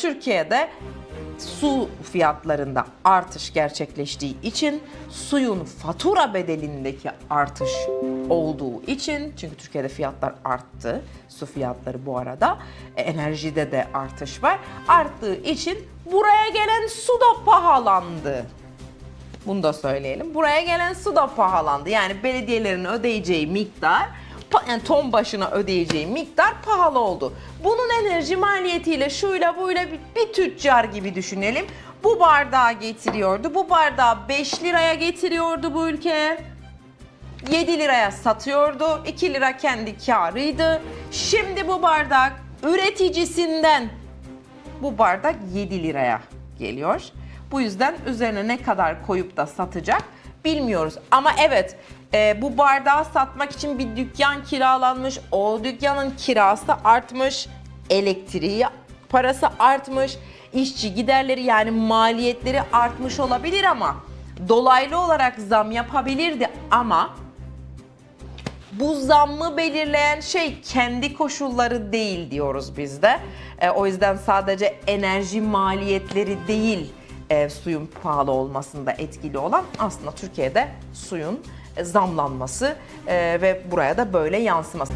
Türkiye'de su fiyatlarında artış gerçekleştiği için suyun fatura bedelindeki artış olduğu için çünkü Türkiye'de fiyatlar arttı. Su fiyatları bu arada e, enerjide de artış var. Arttığı için buraya gelen su da pahalandı. Bunu da söyleyelim. Buraya gelen su da pahalandı. Yani belediyelerin ödeyeceği miktar yani ton başına ödeyeceği miktar pahalı oldu. Bunun enerji maliyetiyle şuyla buyla bir, bir tüccar gibi düşünelim. Bu bardağı getiriyordu. Bu bardağı 5 liraya getiriyordu bu ülkeye. 7 liraya satıyordu. 2 lira kendi karıydı. Şimdi bu bardak üreticisinden bu bardak 7 liraya geliyor. Bu yüzden üzerine ne kadar koyup da satacak bilmiyoruz. Ama evet e, bu bardağı satmak için bir dükkan kiralanmış. O dükkanın kirası artmış. Elektriği parası artmış. işçi giderleri yani maliyetleri artmış olabilir ama dolaylı olarak zam yapabilirdi ama bu zammı belirleyen şey kendi koşulları değil diyoruz biz de. E, o yüzden sadece enerji maliyetleri değil e, suyun pahalı olmasında etkili olan aslında Türkiye'de suyun e, zamlanması e, ve buraya da böyle yansıması.